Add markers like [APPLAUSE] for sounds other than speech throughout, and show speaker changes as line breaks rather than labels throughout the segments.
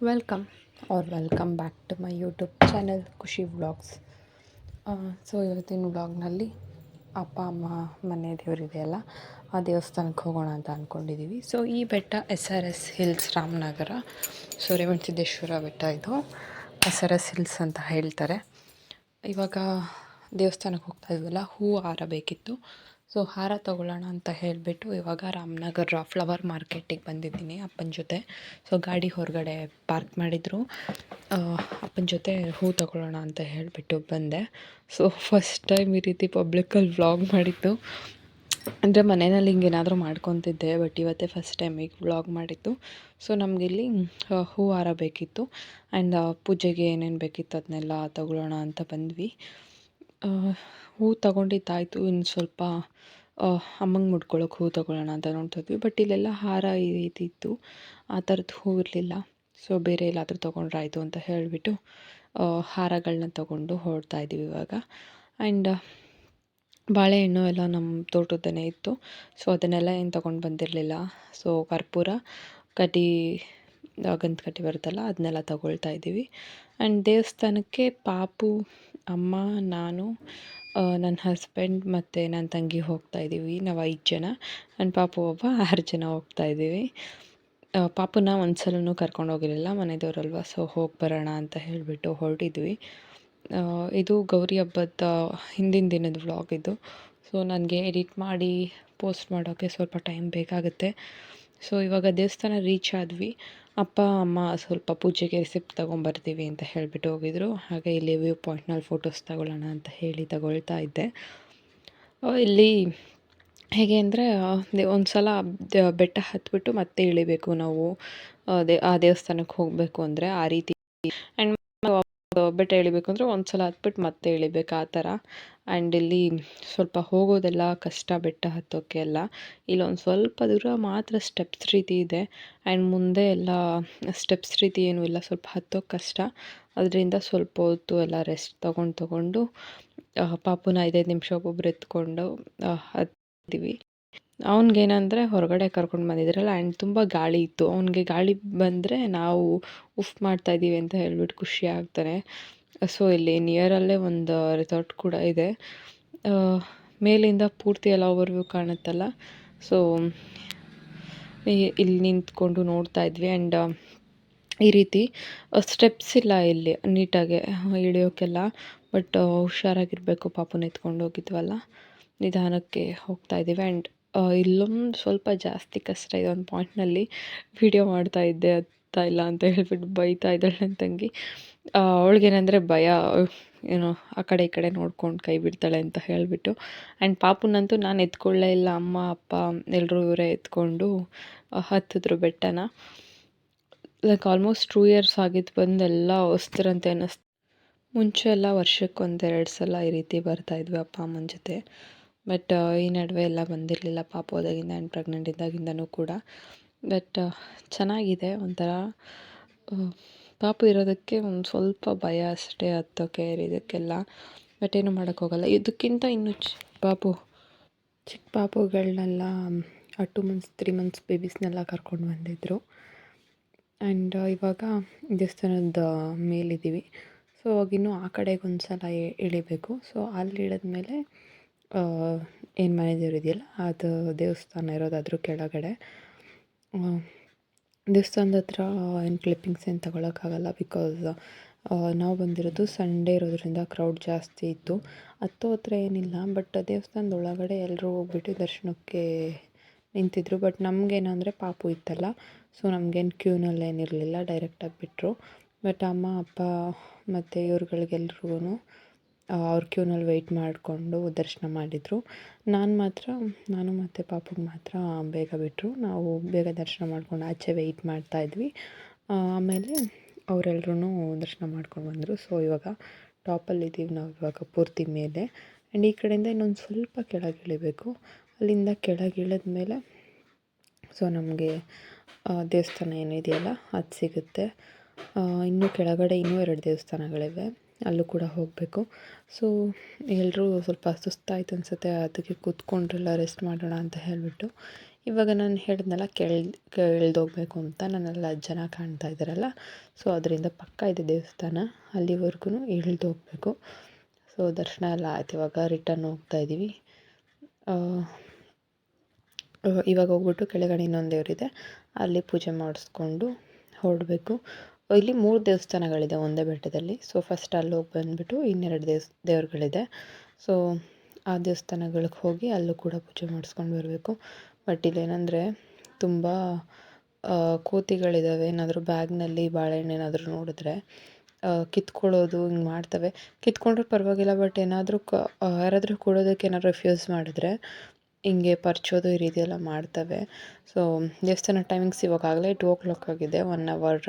Welcome are welcome back to my YouTube channel Khushi vlogs so ಇವತ್ತಿನ ವ್ಲಾಗ್ನಲ್ಲಿ ಅಪ್ಪ, ಅಮ್ಮ, ಮನೆ ದೇವರಿದೆಯಲ್ಲ ಆ ದೇವಸ್ಥಾನಕ್ಕೆ ಹೋಗೋಣ ಅಂತ ಅಂದ್ಕೊಂಡಿದ್ದೀವಿ ಸೊ ಈ ಬೆಟ್ಟ S R S hills Ramanagara so Revanasiddeshwara ಬೆಟ್ಟ ಇದು. ಎಸ್ ಆರ್ ಎಸ್ ಹಿಲ್ಸ್ ಅಂತ ಹೇಳ್ತಾರೆ. ಇವಾಗ ದೇವಸ್ಥಾನಕ್ಕೆ ಹೋಗ್ತಾ ಇದ್ವಲ್ಲ ಹೂ ಹಾರ ಬೇಕಿತ್ತು ಸೊ ಹಾರ ತೊಗೊಳ್ಳೋಣ ಅಂತ ಹೇಳಿಬಿಟ್ಟು ಇವಾಗ ರಾಮನಗರ ಫ್ಲವರ್ ಮಾರ್ಕೆಟಿಗೆ ಬಂದಿದ್ದೀನಿ ಅಪ್ಪನ ಜೊತೆ. ಸೊ ಗಾಡಿ ಹೊರಗಡೆ ಪಾರ್ಕ್ ಮಾಡಿದರು. ಅಪ್ಪನ ಜೊತೆ ಹೂ ತೊಗೊಳ್ಳೋಣ ಅಂತ ಹೇಳಿಬಿಟ್ಟು ಬಂದೆ. ಸೊ ಫಸ್ಟ್ ಟೈಮ್ ಈ ರೀತಿ ಪಬ್ಲಿಕಲ್ಲಿ ವ್ಲಾಗ್ ಮಾಡಿದ್ದು. ಅಂದರೆ ಮನೆಯಲ್ಲಿ ಹಿಂಗೇನಾದರೂ ಮಾಡ್ಕೊತಿದ್ದೆ ಬಟ್ ಇವತ್ತೇ ಫಸ್ಟ್ ಟೈಮ್ ಈಗ ವ್ಲಾಗ್ ಮಾಡಿತ್ತು ಸೊ ನಮಗಿಲ್ಲಿ ಹೂ ಹಾರ ಬೇಕಿತ್ತು. ಆ್ಯಂಡ್ ಪೂಜೆಗೆ ಏನೇನು ಬೇಕಿತ್ತು ಅದನ್ನೆಲ್ಲ ತೊಗೊಳ್ಳೋಣ ಅಂತ ಬಂದ್ವಿ. ಹೂ ತಗೊಂಡಿದ್ದಾಯಿತು. ಇನ್ನು ಸ್ವಲ್ಪ ಅಮ್ಮಂಗೆ ಮುಡ್ಕೊಳ್ಳೋಕೆ ಹೂ ತಗೊಳ್ಳೋಣ ಅಂತ ನೋಡ್ತಾ ಇದ್ವಿ ಬಟ್ ಇಲ್ಲೆಲ್ಲ ಹಾರ ಈ ರೀತಿ ಇತ್ತು ಆ ಥರದ್ದು ಹೂ ಇರಲಿಲ್ಲ. ಸೊ, ಬೇರೆ ಎಲ್ಲಾದರೂ ತೊಗೊಂಡ್ರೆ ಆಯಿತು ಅಂತ ಹೇಳಿಬಿಟ್ಟು ಹಾರಗಳನ್ನ ತೊಗೊಂಡು ಹೊರಡ್ತಾ ಇದ್ದೀವಿ ಇವಾಗ. ಆ್ಯಂಡ್ ಬಾಳೆಹಣ್ಣು ಎಲ್ಲ ನಮ್ಮ ತೋಟದನೇ ಇತ್ತು. ಸೊ, ಅದನ್ನೆಲ್ಲ ಏನು ತೊಗೊಂಡು ಬಂದಿರಲಿಲ್ಲ. ಸೊ, ಕರ್ಪೂರ ಕಟ್ಟಿ ಗಂಧ ಕಟ್ಟಿ ಬರುತ್ತಲ್ಲ, ಅದನ್ನೆಲ್ಲ ತಗೊಳ್ತಾ ಇದ್ದೀವಿ. ಆ್ಯಂಡ್ ದೇವಸ್ಥಾನಕ್ಕೆ ಪಾಪು ಅಮ್ಮ, ನಾನು ನನ್ನ ಹಸ್ಬೆಂಡ್ ಮತ್ತು ನನ್ನ ತಂಗಿ ಹೋಗ್ತಾ ಇದ್ದೀವಿ. ನಾವು ಐದು ಜನ. ನನ್ನ ಪಾಪು ಒಬ್ಬ, ಆರು ಜನ ಹೋಗ್ತಾ ಇದ್ದೀವಿ. ಪಾಪುನ ಒಂದು ಸಲನೂ ಕರ್ಕೊಂಡು ಹೋಗಿರಲಿಲ್ಲ. ಮನೆದೇವ್ರಲ್ವ ಸೊ ಹೋಗಿ ಬರೋಣ ಅಂತ ಹೇಳಿಬಿಟ್ಟು ಹೊರಟಿದ್ವಿ. ಇದು ಗೌರಿ ಹಬ್ಬದ ಹಿಂದಿನ ದಿನದ ವ್ಲಾಗ್ ಇದು. ಸೊ ನನಗೆ ಎಡಿಟ್ ಮಾಡಿ ಪೋಸ್ಟ್ ಮಾಡೋಕ್ಕೆ ಸ್ವಲ್ಪ ಟೈಮ್ ಬೇಕಾಗುತ್ತೆ. ಸೊ ಇವಾಗ ದೇವಸ್ಥಾನ ರೀಚ್ ಆದ್ವಿ. ಅಪ್ಪ, ಅಮ್ಮ ಸ್ವಲ್ಪ ಪೂಜೆಗೆ ರಿಸಿಪ್ಟ್ ತೊಗೊಂಬರ್ತೀವಿ ಅಂತ ಹೇಳಿಬಿಟ್ಟು ಹೋಗಿದ್ರು. ಹಾಗೆ ಇಲ್ಲಿ ವ್ಯೂ ಪಾಯಿಂಟ್ನಲ್ಲಿ ಫೋಟೋಸ್ ತಗೊಳ್ಳೋಣ ಅಂತ ಹೇಳಿ ತಗೊಳ್ತಾ ಇದ್ದೆ. ಇಲ್ಲಿ ಹೇಗೆ ಅಂದರೆ ಒಂದು ಸಲ ಬೆಟ್ಟ ಹತ್ಬಿಟ್ಟು ಮತ್ತೆ ಇಳಿಬೇಕು ನಾವು. ದೇ, ಆ ದೇವಸ್ಥಾನಕ್ಕೆ ಹೋಗಬೇಕು ಅಂದರೆ ಆ ರೀತಿ. ಆ್ಯಂಡ್ ಬೆಟ್ಟ ಇಳಿಬೇಕು ಅಂದರೆ ಒಂದು ಸಲ ಹತ್ಬಿಟ್ಟು ಮತ್ತೆ ಇಳಿಬೇಕು ಆ ಥರ. ಆ್ಯಂಡ್ ಇಲ್ಲಿ ಸ್ವಲ್ಪ ಹೋಗೋದೆಲ್ಲ ಕಷ್ಟ ಬೆಟ್ಟ ಹತ್ತೋಕ್ಕೆ ಎಲ್ಲ. ಇಲ್ಲೊಂದು ಸ್ವಲ್ಪ ದೂರ ಮಾತ್ರ ಸ್ಟೆಪ್ಸ್ ರೀತಿ ಇದೆ. ಆ್ಯಂಡ್ ಮುಂದೆ ಎಲ್ಲ ಸ್ಟೆಪ್ಸ್ ರೀತಿ ಏನೂ ಇಲ್ಲ, ಸ್ವಲ್ಪ ಹತ್ತೋಕ್ಕೆ ಕಷ್ಟ. ಅದರಿಂದ ಸ್ವಲ್ಪ ಹೊತ್ತು ಎಲ್ಲ ರೆಸ್ಟ್ ತೊಗೊಂಡು ತೊಗೊಂಡು ಪಾಪುನ ಐದೈದು ನಿಮಿಷ ಒಬ್ಬೊಬ್ರು ಎತ್ಕೊಂಡು ಹತ್ತೀವಿ. ಅವ್ನಿಗೇನಂದರೆ ಹೊರಗಡೆ ಕರ್ಕೊಂಡು ಬಂದಿದ್ರಲ್ಲ ಆ್ಯಂಡ್ ತುಂಬ ಗಾಳಿ ಇತ್ತು. ಅವ್ನಿಗೆ ಗಾಳಿ ಬಂದರೆ ನಾವು ಉಫ್ ಮಾಡ್ತಾ ಇದ್ದೀವಿ ಅಂತ ಹೇಳ್ಬಿಟ್ಟು ಖುಷಿ ಆಗ್ತಾನೆ. ಸೊ ಇಲ್ಲಿ ನಿಯರಲ್ಲೇ ಒಂದು ರೆಸಾರ್ಟ್ ಕೂಡ ಇದೆ. ಮೇಲಿಂದ ಪೂರ್ತಿ ಎಲ್ಲ ಓವರ್ವ್ಯೂ ಕಾಣುತ್ತಲ್ಲ. ಸೊ ಇಲ್ಲಿ ನಿಂತ್ಕೊಂಡು ನೋಡ್ತಾ ಇದ್ವಿ. ಆ್ಯಂಡ್ ಈ ರೀತಿ ಸ್ಟೆಪ್ಸ್ ಇಲ್ಲ ಇಲ್ಲಿ ನೀಟಾಗಿ ಇಳಿಯೋಕ್ಕೆಲ್ಲ ಬಟ್ ಹುಷಾರಾಗಿರಬೇಕು ಪಾಪು ಎತ್ಕೊಂಡು ಹೋಗಿದ್ವಲ್ಲ. ನಿಧಾನಕ್ಕೆ ಹೋಗ್ತಾ ಇದ್ದೀವಿ ಆ್ಯಂಡ್ ಇಲ್ಲೊಂದು ಸ್ವಲ್ಪ ಜಾಸ್ತಿ ಕಷ್ಟ ಇದೆ. ಒಂದು ಪಾಯಿಂಟ್ನಲ್ಲಿ ವಿಡಿಯೋ ಮಾಡ್ತಾ ಇದ್ದೆ ಹತ್ತಾ ಇಲ್ಲ ಅಂತ ಹೇಳ್ಬಿಟ್ಟು ಬೈತಾ ಇದ್ದಾಳೆ ನನ್ನ ತಂಗಿ. ಅವಳಿಗೇನಂದರೆ ಭಯ, ಏನೋ ಆ ಕಡೆ ಈ ಕಡೆ ನೋಡ್ಕೊಂಡು ಕೈ ಬಿಡ್ತಾಳೆ ಅಂತ ಹೇಳಿಬಿಟ್ಟು. ಆ್ಯಂಡ್ ಪಾಪುನಂತೂ ನಾನು ಎತ್ಕೊಳ್ಳೇ ಇಲ್ಲ. ಅಮ್ಮ, ಅಪ್ಪ ಎಲ್ಲರೂ ಇವರೇ ಎತ್ಕೊಂಡು ಹತ್ತಿದ್ರು ಬೆಟ್ಟನ. ಲೈಕ್ ಆಲ್ಮೋಸ್ಟ್ ಟೂ ಇಯರ್ಸ್ ಆಗಿದ್ದು ಬಂದು ಎಲ್ಲ ಹೊಸ್ತರಂತೆ ಅನ್ನಿಸ್ತು. ಮುಂಚೆ ಎಲ್ಲ ವರ್ಷಕ್ಕೊಂದೆರಡು ಸಲ ಈ ರೀತಿ ಬರ್ತಾಯಿದ್ವಿ ಅಪ್ಪ ಅಮ್ಮನ ಜೊತೆ. ಬಟ್ ಈ ನಡುವೆ ಎಲ್ಲ ಬಂದಿರಲಿಲ್ಲ. ಪಾಪು ಹೋದಾಗಿಂದ ಆ್ಯಂಡ್ ಪ್ರೆಗ್ನೆಂಟ್ ಇದ್ದಾಗಿಂದನೂ ಕೂಡ. ಬಟ್ ಚೆನ್ನಾಗಿದೆ ಒಂಥರ ಪಾಪು ಇರೋದಕ್ಕೆ ಒಂದು ಸ್ವಲ್ಪ ಭಯ ಅಷ್ಟೇ ಹತ್ತೋಕೆ ಇದಕ್ಕೆಲ್ಲ. ಬಟ್ ಏನು ಮಾಡೋಕ್ಕೋಗಲ್ಲ ಇದಕ್ಕಿಂತ ಇನ್ನೂ ಚಿ ಪಾಪು ಚಿಕ್ಕ ಪಾಪುಗಳನ್ನೆಲ್ಲ ಟು ಮಂತ್ಸ್ ತ್ರೀ ಮಂತ್ಸ್ ಬೇಬೀಸ್ನೆಲ್ಲ ಕರ್ಕೊಂಡು ಬಂದಿದ್ದರು ಆ್ಯಂಡ್ ಇವಾಗ ದೇವಸ್ಥಾನದ ಮೇಲಿದ್ದೀವಿ. ಸೊ ಅವಾಗಿನ್ನೂ ಆ ಕಡೆಗೆ ಒಂದು ಸಲ ಇಳಿಬೇಕು ಸೊ ಅಲ್ಲಿ ಇಳಿದ್ಮೇಲೆ ಏನು ಮನೆ ಇದೆಯಲ್ಲ ಅದು ದೇವಸ್ಥಾನ ಇರೋದಾದರೂ ಕೆಳಗಡೆ. ದೇವಸ್ಥಾನದ ಹತ್ರ ಏನು ಕ್ಲಿಪ್ಪಿಂಗ್ಸ್ ಏನು ತಗೊಳಕ್ಕಾಗಲ್ಲ ಬಿಕಾಸ್ ನಾವು ಬಂದಿರೋದು ಸಂಡೇ ಇರೋದ್ರಿಂದ ಕ್ರೌಡ್ ಜಾಸ್ತಿ ಇತ್ತು. ಹತ್ತೋ ಹತ್ರ ಏನಿಲ್ಲ ಬಟ್ ದೇವಸ್ಥಾನದ ಒಳಗಡೆ ಎಲ್ಲರೂ ಹೋಗ್ಬಿಟ್ಟು ದರ್ಶನಕ್ಕೆ ನಿಂತಿದ್ರು. ಬಟ್ ನಮಗೇನಂದರೆ ಪಾಪು ಇತ್ತಲ್ಲ ಸೊ ನಮಗೇನು ಕ್ಯೂನಲ್ಲಿ ಏನಿರಲಿಲ್ಲ ಡೈರೆಕ್ಟಾಗಿ ಬಿಟ್ಟರು ಬಟ್ ಅಮ್ಮ, ಅಪ್ಪ ಮತ್ತು ಇವ್ರುಗಳಿಗೆಲ್ರಿಗೂ ಅವ್ರ ಕ್ಯೂನಲ್ಲಿ ವೆಯ್ಟ್ ಮಾಡಿಕೊಂಡು ದರ್ಶನ ಮಾಡಿದರು. ನಾನು ಮಾತ್ರ, ನಾನು ಮತ್ತು ಪಾಪುಗೆ ಮಾತ್ರ ಬೇಗ ಬಿಟ್ಟರು ನಾವು ಬೇಗ ದರ್ಶನ ಮಾಡ್ಕೊಂಡು ಆಚೆ ವೆಯ್ಟ್ ಮಾಡ್ತಾಯಿದ್ವಿ ಆಮೇಲೆ ಅವರೆಲ್ರೂ ದರ್ಶನ ಮಾಡ್ಕೊಂಡು ಬಂದರು. ಸೊ ಇವಾಗ ಟಾಪಲ್ಲಿದ್ದೀವಿ ನಾವು ಇವಾಗ ಪೂರ್ತಿ ಮೇಲೆ. ಆ್ಯಂಡ್ ಈ ಕಡೆಯಿಂದ ಇನ್ನೊಂದು ಸ್ವಲ್ಪ ಕೆಳಗೆ ಇಳಿಬೇಕು. ಅಲ್ಲಿಂದ ಕೆಳಗೆ ಇಳಿದ ಮೇಲೆ ಸೊ ನಮಗೆ ದೇವಸ್ಥಾನ ಏನಿದೆಯಲ್ಲ, ಅದು ಸಿಗುತ್ತೆ. ಇನ್ನೂ ಕೆಳಗಡೆ ಇನ್ನೂ ಎರಡು ದೇವಸ್ಥಾನಗಳಿವೆ. ಅಲ್ಲೂ ಕೂಡ ಹೋಗಬೇಕು. ಸೊ ಎಲ್ಲರೂ ಸ್ವಲ್ಪ ಸುಸ್ತಾಯ್ತು ಅನಿಸುತ್ತೆ, ಅದಕ್ಕೆ ಕೂತ್ಕೊಂಡ್ರೆಲ್ಲ ರೆಸ್ಟ್ ಮಾಡೋಣ ಅಂತ ಹೇಳಿಬಿಟ್ಟು. ಇವಾಗ ನಾನು ಹೇಳಿದ್ನಲ್ಲ, ಕೇಳ್ ಹೋಗಬೇಕು ಅಂತ. ನನ್ನೆಲ್ಲ ಜನ ಕಾಣ್ತಾ ಇದ್ದಾರಲ್ಲ. ಸೊ ಅದರಿಂದ ಪಕ್ಕ ಇದೆ ದೇವಸ್ಥಾನ. ಅಲ್ಲಿವರೆಗೂ ಇಳಿದೋಗ್ಬೇಕು. ಸೊ ದರ್ಶನ ಎಲ್ಲ ಆಯ್ತು. ಇವಾಗ ರಿಟರ್ನ್ ಹೋಗ್ತಾ ಇದ್ದೀವಿ ಇವಾಗ ಹೋಗ್ಬಿಟ್ಟು ಕೆಳಗಡೆ ಇನ್ನೊಂದು ದೇವರಿದೆ. ಅಲ್ಲಿ ಪೂಜೆ ಮಾಡಿಸ್ಕೊಂಡು ಹೊರಡಬೇಕು. ಇಲ್ಲಿ ಮೂರು ದೇವಸ್ಥಾನಗಳಿದೆ ಒಂದೇ ಬೆಟ್ಟದಲ್ಲಿ. ಸೊ ಫಸ್ಟ್ ಅಲ್ಲಿ ಹೋಗಿ ಬಂದುಬಿಟ್ಟು ಇನ್ನೆರಡು ದೇವಸ್, ದೇವ್ರುಗಳಿದೆ. ಸೊ ಆ ದೇವಸ್ಥಾನಗಳಿಗೆ ಹೋಗಿ ಅಲ್ಲೂ ಕೂಡ ಪೂಜೆ ಮಾಡಿಸ್ಕೊಂಡು ಬರಬೇಕು. ಬಟ್ ಇಲ್ಲೇನಂದರೆ ತುಂಬ ಕೋತಿಗಳಿದ್ದಾವೆ ಏನಾದರೂ ಬ್ಯಾಗ್ನಲ್ಲಿ ಬಾಳೆಹಣ್ಣು ಏನಾದರೂ ನೋಡಿದ್ರೆ ಕಿತ್ಕೊಳ್ಳೋದು ಹಿಂಗೆ ಮಾಡ್ತವೆ. ಕಿತ್ಕೊಂಡ್ರೆ ಪರವಾಗಿಲ್ಲ ಬಟ್ ಏನಾದರೂ ಕ ಯಾರಾದರೂ ಕೊಡೋದಕ್ಕೆ ಏನಾದರೂ ರೆಫ್ಯೂಸ್ ಮಾಡಿದ್ರೆ ಹಿಂಗೆ ಪರ್ಚೋದು ಈ ರೀತಿಯೆಲ್ಲ ಮಾಡ್ತವೆ. ಸೊ ದೇವಸ್ಥಾನ ಟೈಮಿಂಗ್ಸ್ ಇವಾಗಾಗಲೇ ಟೂ ಓ ಕ್ಲಾಕ್ ಆಗಿದೆ ಒನ್ ಅವರ್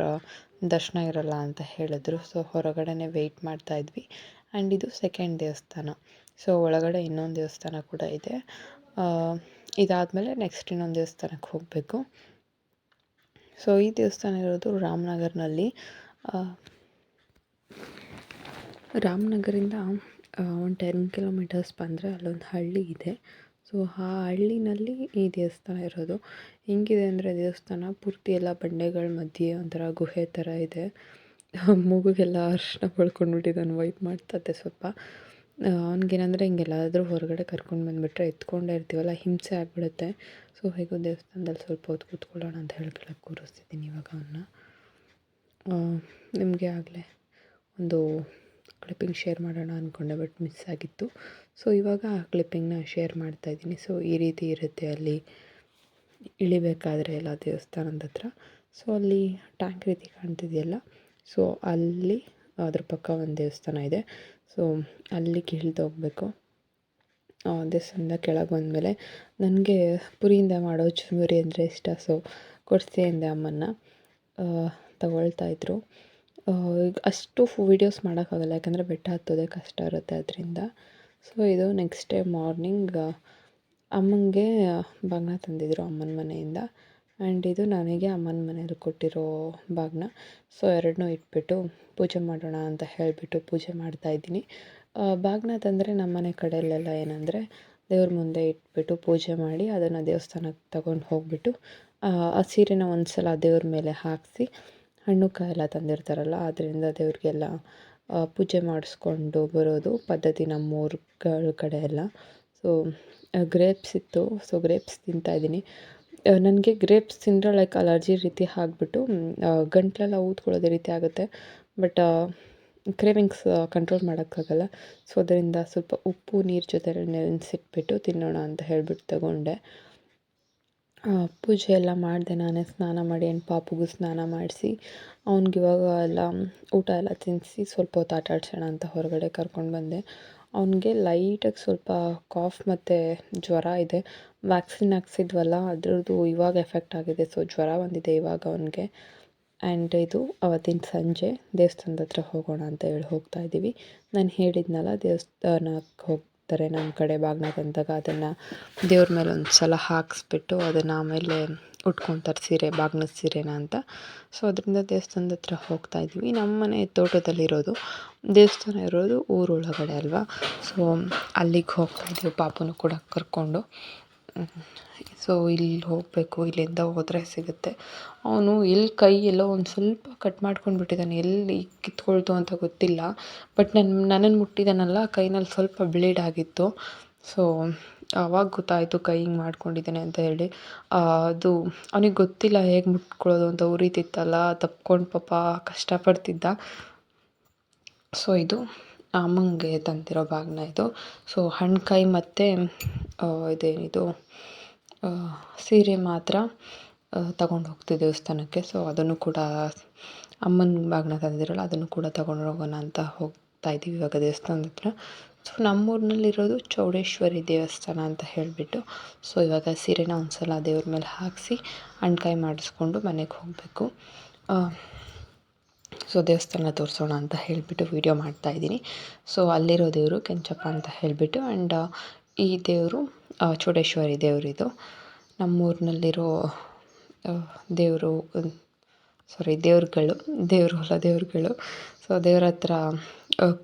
ದರ್ಶನ ಇರೋಲ್ಲ ಅಂತ ಹೇಳಿದ್ರು. ಸೊ ಹೊರಗಡೆನೇ ವೆಯ್ಟ್ ಮಾಡ್ತಾ ಇದ್ವಿ. ಆ್ಯಂಡ್ ಇದು ಸೆಕೆಂಡ್ ದೇವಸ್ಥಾನ. ಸೊ ಒಳಗಡೆ ಇನ್ನೊಂದು ದೇವಸ್ಥಾನ ಕೂಡ ಇದೆ. ಇದಾದಮೇಲೆ ನೆಕ್ಸ್ಟ್ ಇನ್ನೊಂದು ದೇವಸ್ಥಾನಕ್ಕೆ ಹೋಗಬೇಕು. ಸೊ ಈ ದೇವಸ್ಥಾನ ಇರೋದು ರಾಮನಗರ್ನಲ್ಲಿ. ರಾಮನಗರಿಂದ ಒಂದು ಟೆನ್ ಕಿಲೋಮೀಟರ್ಸ್ ಬಂದರೆ ಅಲ್ಲೊಂದು ಹಳ್ಳಿ ಇದೆ. ಸೊ ಆ ಹಳ್ಳಿನಲ್ಲಿ ಈ ದೇವಸ್ಥಾನ ಇರೋದು. ಹೆಂಗಿದೆ ಅಂದರೆ ದೇವಸ್ಥಾನ, ಪೂರ್ತಿ ಎಲ್ಲ ಬಂಡೆಗಳ ಮಧ್ಯೆ ಒಂಥರ ಗುಹೆ ಥರ ಇದೆ. [LAUGHS] ಮೂಗಿಗೆಲ್ಲ ಅರಿಶಿನ ಬಳ್ಕೊಂಡ್ಬಿಟ್ಟಿದ್ದಾನೆ ವೈಪ್ ಮಾಡ್ತದೆ ಸ್ವಲ್ಪ. ಅವ್ನಿಗೇನಂದರೆ ಹಿಂಗೆಲ್ಲಾದರೂ ಹೊರಗಡೆ ಕರ್ಕೊಂಡು ಬಂದುಬಿಟ್ರೆ ಎತ್ಕೊಂಡೇ ಇರ್ತೀವಲ್ಲ, ಹಿಂಸೆ ಆಗಿಬಿಡುತ್ತೆ. ಸೊ ಹೇಗೋ ದೇವಸ್ಥಾನದಲ್ಲಿ ಸ್ವಲ್ಪ ಹೊತ್ತು ಕೂತ್ಕೊಳ್ಳೋಣ ಅಂತ ಹೇಳಿ ಕೆಳಗೆ ಕೂರಿಸ್ತಿದ್ದೀನಿ ಇವಾಗ ಅವನ್ನ ನಿಮಗೆ ಆಗಲೇ ಒಂದು ಕ್ಲಿಪ್ಪಿಂಗ್ ಶೇರ್ ಮಾಡೋಣ ಅಂದ್ಕೊಂಡೆ ಬಟ್ ಮಿಸ್ ಆಗಿತ್ತು. ಸೊ ಇವಾಗ ಆ ಕ್ಲಿಪ್ಪಿಂಗ್ನ ಶೇರ್ ಮಾಡ್ತಾ ಇದ್ದೀನಿ. ಸೊ ಈ ರೀತಿ ಇರುತ್ತೆ ಅಲ್ಲಿ ಇಳಿಬೇಕಾದ್ರೆ ಎಲ್ಲ ದೇವಸ್ಥಾನದ ಹತ್ರ. ಸೊ ಅಲ್ಲಿ ಟ್ಯಾಂಕ್ ರೀತಿ ಕಾಣ್ತಿದೆಯಲ್ಲ? ಸೊ ಅಲ್ಲಿ ಅದ್ರ ಪಕ್ಕ ಒಂದು ದೇವಸ್ಥಾನ ಇದೆ. ಸೊ ಅಲ್ಲಿಗೆ ಇಳ್ದು ಹೋಗಬೇಕು. ದೇವಸ್ಥಾನದ ಕೆಳಗೆ ಬಂದಮೇಲೆ ನನಗೆ ಪುರಿಯಿಂದ ಮಾಡೋ ಚುರುಮುರಿ ಅಂದರೆ ಇಷ್ಟ. ಸೊ ಕೊಡಿಸಿ ಅಂದೆ ಅಮ್ಮನ್ನ. ತಗೊಳ್ತಾಯಿದ್ರು ಅಷ್ಟು ವಿಡಿಯೋಸ್ ಮಾಡೋಕ್ಕಾಗಲ್ಲ. ಯಾಕಂದರೆ ಬೆಟ್ಟ ಹತ್ತೋದೇ ಕಷ್ಟ ಇರುತ್ತೆ ಅದರಿಂದ. ಸೊ ಇದು ನೆಕ್ಸ್ಟ್ ಡೇ ಮಾರ್ನಿಂಗ್ ಅಮ್ಮನಿಗೆ ಬಾಗ್ನ ತಂದಿದ್ದರು ಅಮ್ಮನ ಮನೆಯಿಂದ. ಆ್ಯಂಡ್ ಇದು ನನಗೆ ಅಮ್ಮನ ಮನೇಲಿ ಕೊಟ್ಟಿರೋ ಬಾಗ್ನ ಸೊ ಎರಡನ್ನೂ ಇಟ್ಬಿಟ್ಟು ಪೂಜೆ ಮಾಡೋಣ ಅಂತ ಹೇಳಿಬಿಟ್ಟು ಪೂಜೆ ಮಾಡ್ತಾಯಿದ್ದೀನಿ ಬಾಗ್ನ ತಂದರೆ ನಮ್ಮ ಮನೆ ಕಡೆಯಲ್ಲೆಲ್ಲ ಏನಂದರೆ ದೇವ್ರ ಮುಂದೆ ಇಟ್ಬಿಟ್ಟು ಪೂಜೆ ಮಾಡಿ ಅದನ್ನು ದೇವಸ್ಥಾನಕ್ಕೆ ತಗೊಂಡು ಹೋಗಿಬಿಟ್ಟು, ಆ ಸೀರೆನ ಒಂದು ಸಲ ದೇವ್ರ ಮೇಲೆ ಹಾಕಿಸಿ ಹಣ್ಣು ಕಾಯೆಲ್ಲ ತಂದಿರ್ತಾರಲ್ಲ ಅದರಿಂದ ದೇವ್ರಿಗೆಲ್ಲ ಪೂಜೆ ಮಾಡಿಸ್ಕೊಂಡು ಬರೋದು ಪದ್ಧತಿ ನಮ್ಮ ಊರುಗಳ ಕಡೆ ಎಲ್ಲ. ಸೊ ಗ್ರೇಪ್ಸ್ ಇತ್ತು. ಸೊ ಗ್ರೇಪ್ಸ್ ತಿಂತಾಯಿದ್ದೀನಿ ನನಗೆ ಗ್ರೇಪ್ಸ್ ತಿಂದರೆ ಲೈಕ್ ಅಲರ್ಜಿ ರೀತಿ ಆಗಿಬಿಟ್ಟು ಗಂಟಲೆಲ್ಲ ಊದ್ಕೊಳ್ಳೋದೇ ರೀತಿ ಆಗುತ್ತೆ. ಬಟ್ ಕ್ರೇವಿಂಗ್ಸ್ ಕಂಟ್ರೋಲ್ ಮಾಡೋಕ್ಕಾಗಲ್ಲ. ಸೊ ಅದರಿಂದ ಸ್ವಲ್ಪ ಉಪ್ಪು, ನೀರು ಜೊತೆ ನೆನೆಸಿಟ್ಬಿಟ್ಟು ತಿನ್ನೋಣ ಅಂತ ಹೇಳ್ಬಿಟ್ಟು ತಗೊಂಡೆ. ಪೂಜೆ ಎಲ್ಲ ಮಾಡಿದೆ ನಾನೇ ಸ್ನಾನ ಮಾಡಿ ಆ್ಯಂಡ್ ಪಾಪುಗೂ ಸ್ನಾನ ಮಾಡಿಸಿ, ಅವ್ನಿಗೆ ಇವಾಗ ಎಲ್ಲ ಊಟ ಎಲ್ಲ ತಿನ್ನಿಸಿ ಸ್ವಲ್ಪ ಹೊತ್ತು ಆಟ ಆಡ್ಸೋಣ ಅಂತ ಹೊರಗಡೆ ಕರ್ಕೊಂಡು ಬಂದೆ. ಅವನಿಗೆ ಲೈಟಾಗಿ ಸ್ವಲ್ಪ ಕಾಫ್ ಮತ್ತು ಜ್ವರ ಇದೆ. ವ್ಯಾಕ್ಸಿನ್ ಹಾಕ್ಸಿದ್ವಲ್ಲ, ಅದರದ್ದು ಇವಾಗ ಎಫೆಕ್ಟ್ ಆಗಿದೆ. ಸೊ ಜ್ವರ ಬಂದಿದೆ ಇವಾಗ ಅವನಿಗೆ. ಆ್ಯಂಡ್ ಇದು ಅವತ್ತಿನ ಸಂಜೆ, ದೇವಸ್ಥಾನದ ಹತ್ರ ಹೋಗೋಣ ಅಂತ ಹೇಳಿ ಹೋಗ್ತಾ ಇದ್ದೀವಿ ನಾನು ಹೇಳಿದ್ನಲ್ಲ ದೇವಸ್ಥಾನಕ್ಕೆ ಹೋಗಿ ತಾರೆ ನಮ್ಮ ಕಡೆ ಬಾಗಿನ ತಂದಾಗ ಅದನ್ನು ದೇವ್ರ ಮೇಲೆ ಒಂದು ಸಲ ಹಾಕಿಸ್ಬಿಟ್ಟು ಅದನ್ನು ಆಮೇಲೆ ಉಟ್ಕೊತಾರೆ ಸೀರೆ ಬಾಗ್ನದ ಸೀರೆನ ಅಂತ. ಸೊ ಅದರಿಂದ ದೇವಸ್ಥಾನದ ಹತ್ರ ಹೋಗ್ತಾ ಇದ್ದೀವಿ ನಮ್ಮ ಮನೆ ತೋಟದಲ್ಲಿರೋದು ದೇವಸ್ಥಾನ ಇರೋದು ಊರೊಳಗಡೆ ಅಲ್ವಾ? ಸೊ ಅಲ್ಲಿಗೆ ಹೋಗ್ತಾ ಇದ್ದೀವಿ ಪಾಪನೂ ಕೂಡ ಕರ್ಕೊಂಡು. ಸೊ ಇಲ್ಲಿ ಹೋಗಬೇಕು, ಇಲ್ಲಿಂದ ಹೋದರೆ ಸಿಗುತ್ತೆ. ಅವನು ಎಲ್ಲಿ ಕೈ ಎಲ್ಲೋ ಒಂದು ಸ್ವಲ್ಪ ಕಟ್ ಮಾಡ್ಕೊಂಡು ಬಿಟ್ಟಿದ್ದಾನೆ ಎಲ್ಲಿ ಕಿತ್ಕೊಳ್ತು ಅಂತ ಗೊತ್ತಿಲ್ಲ. ಬಟ್ ನನ್ನ ನನ್ನನ್ನು ಮುಟ್ಟಿದ್ದಾನಲ್ಲ ಕೈನಲ್ಲಿ ಸ್ವಲ್ಪ ಬ್ಲೀಡ್ ಆಗಿತ್ತು. ಸೊ ಆವಾಗ ಗೊತ್ತಾಯಿತು ಕೈ ಹಿಂಗೆ ಮಾಡ್ಕೊಂಡಿದ್ದಾನೆ ಅಂತ ಹೇಳಿ. ಅದು ಅವನಿಗೆ ಗೊತ್ತಿಲ್ಲ ಹೇಗೆ ಮುಟ್ಕೊಳ್ಳೋದು ಅಂತ. ಉರಿತಿತ್ತಲ್ಲ, ತಪ್ಕೊಂಡು ಪಾಪ ಕಷ್ಟಪಡ್ತಿದ್ದ. ಸೊ ಇದು ಅಮ್ಮಂಗೆ ತಂದಿರೋ ಬ್ಯಾಗ್ನ ಇದು. ಸೊ ಹಣ್ಕಾಯಿ ಮತ್ತು ಇದೇನಿದು ಸೀರೆ ಮಾತ್ರ ತಗೊಂಡು ಹೋಗ್ತಿ ದೇವಸ್ಥಾನಕ್ಕೆ. ಸೊ ಅದನ್ನು ಕೂಡ ಅಮ್ಮನ ಬ್ಯಾಗ್ನ ತಂದಿರಲ್ಲ, ಅದನ್ನು ಕೂಡ ತಗೊಂಡು ಹೋಗೋಣ ಅಂತ ಹೋಗ್ತಾ ಇದ್ದೀವಿ ಇವಾಗ ದೇವಸ್ಥಾನದ ಹತ್ರ. ಸೊ ನಮ್ಮೂರಿನಲ್ಲಿರೋದು ಚೌಡೇಶ್ವರಿ ದೇವಸ್ಥಾನ ಅಂತ ಹೇಳಿಬಿಟ್ಟು ಸೊ ಇವಾಗ ಸೀರೆನ ಒಂದು ಸಲ ದೇವ್ರ ಮೇಲೆ ಹಾಕಿಸಿ, ಹಣ್ಕಾಯಿ ಮಾಡಿಸ್ಕೊಂಡು ಮನೆಗೆ ಹೋಗಬೇಕು. ಸೊ ದೇವಸ್ಥಾನ ತೋರಿಸೋಣ ಅಂತ ಹೇಳಿಬಿಟ್ಟು ವೀಡಿಯೋ ಮಾಡ್ತಾಯಿದ್ದೀನಿ ಸೊ ಅಲ್ಲಿರೋ ದೇವರು ಕೆಂಚಪ್ಪ ಅಂತ ಹೇಳಿಬಿಟ್ಟು ಆ್ಯಂಡ್ ಈ ದೇವರು ಚೌಡೇಶ್ವರಿ ದೇವರಿದು ನಮ್ಮೂರಿನಲ್ಲಿರೋ ದೇವರು ಸಾರಿ ದೇವ್ರುಗಳು, ದೇವರು ಅಲ್ಲ ದೇವ್ರುಗಳು. ಸೊ ದೇವ್ರ ಹತ್ರ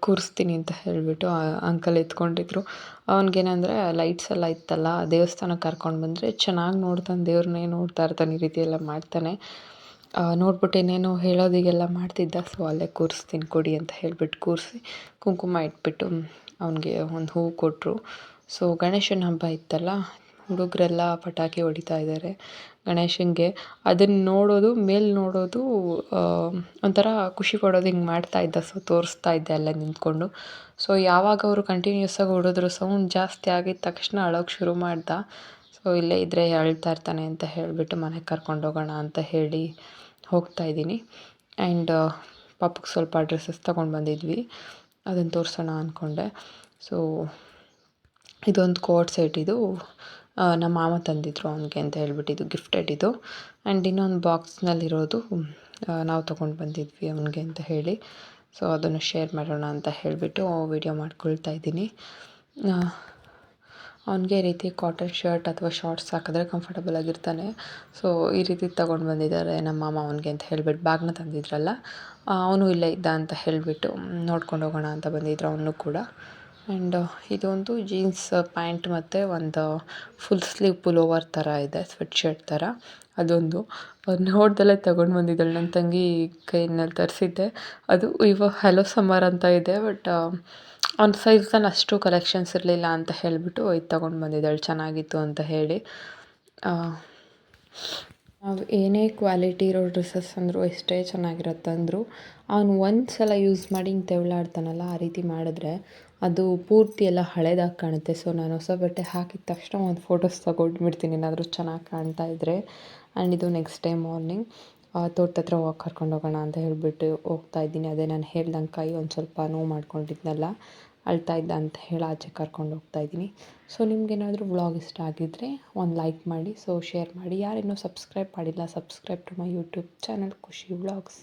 ಕೂರಿಸ್ತೀನಿ ಅಂತ ಹೇಳಿಬಿಟ್ಟು ಅಂಕಲ್ ಎತ್ಕೊಂಡಿದ್ರು. ಅವ್ನಿಗೇನೆಂದರೆ ಲೈಟ್ಸ್ ಎಲ್ಲ ಇತ್ತಲ್ಲ ದೇವಸ್ಥಾನಕ್ಕೆ ಕರ್ಕೊಂಡು ಬಂದರೆ ಚೆನ್ನಾಗಿ ನೋಡ್ತಾನೆ, ದೇವ್ರನ್ನೇ ನೋಡ್ತಾ ಇರ್ತಾನೆ, ಈ ರೀತಿ ಎಲ್ಲ ಮಾಡ್ತಾನೆ. ನೋಡ್ಬಿಟ್ಟು ಏನೇನೋ ಹೇಳೋದಿಗೆಲ್ಲ ಮಾಡ್ತಿದ್ದ. ಸೊ ಅಲ್ಲೇ ಕೂರಿಸ್ತೀನಿ, ಕೊಡಿ ಅಂತ ಹೇಳಿಬಿಟ್ಟು ಕೂರಿಸಿ ಕುಂಕುಮ ಇಟ್ಬಿಟ್ಟು ಅವನಿಗೆ ಒಂದು ಹೂವು ಕೊಟ್ಟರು ಸೊ ಗಣೇಶನ ಹಬ್ಬ ಇತ್ತಲ್ಲ, ಹುಡುಗರೆಲ್ಲ ಪಟಾಕಿ ಹೊಡಿತಾ ಇದ್ದಾರೆ ಗಣೇಶನಿಗೆ ಅದನ್ನು ನೋಡೋದು, ಮೇಲೆ ನೋಡೋದು ಒಂಥರ ಖುಷಿ ಪಡೋದು ಹಿಂಗೆ ಮಾಡ್ತಾ ಇದ್ದ. ಸೊ ತೋರಿಸ್ತಾ ಇದ್ದೆ ಅಲ್ಲೇ ನಿಂತ್ಕೊಂಡು. ಸೊ ಯಾವಾಗ ಅವರು ಕಂಟಿನ್ಯೂಸ್ ಆಗಿ ಹೊಡೆದ್ರು ಸೌಂಡ್ ಜಾಸ್ತಿ ಆಗಿದ್ದ ತಕ್ಷಣ ಅಳೋಕೆ ಶುರು ಮಾಡ್ದ. ಸೊ ಇಲ್ಲೇ ಇದ್ದರೆ ಅಳ್ತಾ ಇರ್ತಾನೆ ಅಂತ ಹೇಳಿಬಿಟ್ಟು ಮನೆಗೆ ಕರ್ಕೊಂಡು ಹೋಗೋಣ ಅಂತ ಹೇಳಿ ಹೋಗ್ತಾ ಇದ್ದೀನಿ. ಆ್ಯಂಡ್ ಪಾಪಕ್ಕೆ ಸ್ವಲ್ಪ ಡ್ರೆಸ್ಸಸ್ ತೊಗೊಂಡು ಬಂದಿದ್ವಿ. ಅದನ್ನು ತೋರಿಸೋಣ ಅಂದ್ಕೊಂಡೆ ಸೊ ಇದೊಂದು ಕೋಟ್ ಸೆಟ್ ಇದು. ನಮ್ಮ ಮಾಮ ತಂದಿದ್ರು ಅವನಿಗೆ ಅಂತ ಹೇಳ್ಬಿಟ್ಟು ಇದು ಗಿಫ್ಟೆಡ್ ಇದು. ಆ್ಯಂಡ್ ಇನ್ನೊಂದು ಬಾಕ್ಸ್ನಲ್ಲಿರೋದು ನಾವು ತೊಗೊಂಡು ಬಂದಿದ್ವಿ ಅವನಿಗೆ ಅಂತ ಹೇಳಿ. ಸೊ ಅದನ್ನು ಶೇರ್ ಮಾಡೋಣ ಅಂತ ಹೇಳಿಬಿಟ್ಟು ವಿಡಿಯೋ ಮಾಡ್ಕೊಳ್ತಾ ಇದ್ದೀನಿ. ಅವನಿಗೆ ಈ ರೀತಿ ಕಾಟನ್ ಶರ್ಟ್ ಅಥವಾ ಶಾರ್ಟ್ಸ್ ಹಾಕಿದ್ರೆ ಕಂಫರ್ಟಬಲ್ ಆಗಿರ್ತಾನೆ. ಸೊ ಈ ರೀತಿ ತಗೊಂಡು ಬಂದಿದ್ದಾರೆ ನಮ್ಮ ಮಾಮ ಅವನಿಗೆ ಅಂತ ಹೇಳಿಬಿಟ್ಟು ಬ್ಯಾಗ್ನ ತಂದಿದ್ರಲ್ಲ ಅವನು ಇಲ್ಲೇ ಇದ್ದ ಅಂತ ಹೇಳಿಬಿಟ್ಟು ನೋಡ್ಕೊಂಡು ಹೋಗೋಣ ಅಂತ ಬಂದಿದ್ರು ಅವನು ಕೂಡ. ಆ್ಯಂಡ್ ಇದೊಂದು ಜೀನ್ಸ್ ಪ್ಯಾಂಟ್ ಮತ್ತು ಒಂದು ಫುಲ್ ಸ್ಲೀವ್ ಪುಲೋವರ್ ಥರ ಇದೆ ಸ್ವೆಟ್ ಶರ್ಟ್ ಥರ ಅದೊಂದು ನೋಡ್ದಲ್ಲೇ ತಗೊಂಡು ಬಂದಿದ್ದಾಳೆ. ನನ್ನ ತಂಗಿ ಕೈನಲ್ಲಿ ತರಿಸಿದ್ದೆ. ಅದು ಇವಾಗ ಹಲೋ ಸಮ್ಮರ್ ಅಂತ ಇದೆ ಬಟ್ ಅವ್ನ ಸೈಝಲ್ಲಿ ಅಷ್ಟು ಕಲೆಕ್ಷನ್ಸ್ ಇರಲಿಲ್ಲ ಅಂತ ಹೇಳಿಬಿಟ್ಟು ಇದು ತೊಗೊಂಡು ಬಂದಿದ್ದಾಳೆ. ಚೆನ್ನಾಗಿತ್ತು ಅಂತ ಹೇಳಿ. ನಾವು ಏನೇ ಕ್ವಾಲಿಟಿ ಇರೋ ಡ್ರೆಸ್ಸಸ್ ಅಂದರೂ ಎಷ್ಟೇ ಚೆನ್ನಾಗಿರುತ್ತೆ ಅಂದರೂ, ಅವನು ಒಂದು ಸಲ ಯೂಸ್ ಮಾಡಿ ಹಿಂಗೆ ತೆವಳಾಡ್ತಾನಲ್ಲ ಆ ರೀತಿ ಮಾಡಿದ್ರೆ ಅದು ಪೂರ್ತಿ ಎಲ್ಲ ಹಳೇದಾಗಿ ಕಾಣುತ್ತೆ. ಸೊ ನಾನು ಹೊಸ ಬಟ್ಟೆ ಹಾಕಿದ ತಕ್ಷಣ ಒಂದು ಫೋಟೋಸ್ ತಗೊಂಡ್ಬಿಡ್ತೀನಿ. ಏನಾದರೂ ಚೆನ್ನಾಗಿ ಕಾಣ್ತಾ ಇದ್ದರೆ ಆ್ಯಂಡ್ ಇದು ನೆಕ್ಸ್ಟ್ ಡೇ ಮಾರ್ನಿಂಗ್ ತೋಟದ ಹತ್ರ ವಾಕ್ ಕರ್ಕೊಂಡು ಹೋಗೋಣ ಅಂತ ಹೇಳಿಬಿಟ್ಟು ಹೋಗ್ತಾ ಇದ್ದೀನಿ. ಅದೇ ನಾನು ಹೇಳ್ದಂಗೆ ಕೈ ಒಂದು ಸ್ವಲ್ಪ ನೋವು ಮಾಡ್ಕೊಂಡಿದ್ನಲ್ಲ, ಅಳ್ತಾ ಇದ್ದ ಅಂತ ಹೇಳಿ ಆಚೆ ಕರ್ಕೊಂಡು ಹೋಗ್ತಾ ಇದ್ದೀನಿ. ಸೊ ನಿಮ್ಗೇನಾದರೂ ವ್ಲಾಗ್ ಇಷ್ಟ ಆಗಿದ್ದರೆ ಒಂದು ಲೈಕ್ ಮಾಡಿ ಸೊ ಶೇರ್ ಮಾಡಿ. ಯಾರೇನೋ ಸಬ್ಸ್ಕ್ರೈಬ್ ಮಾಡಿಲ್ಲ subscribe to my YouTube channel Khushi vlogs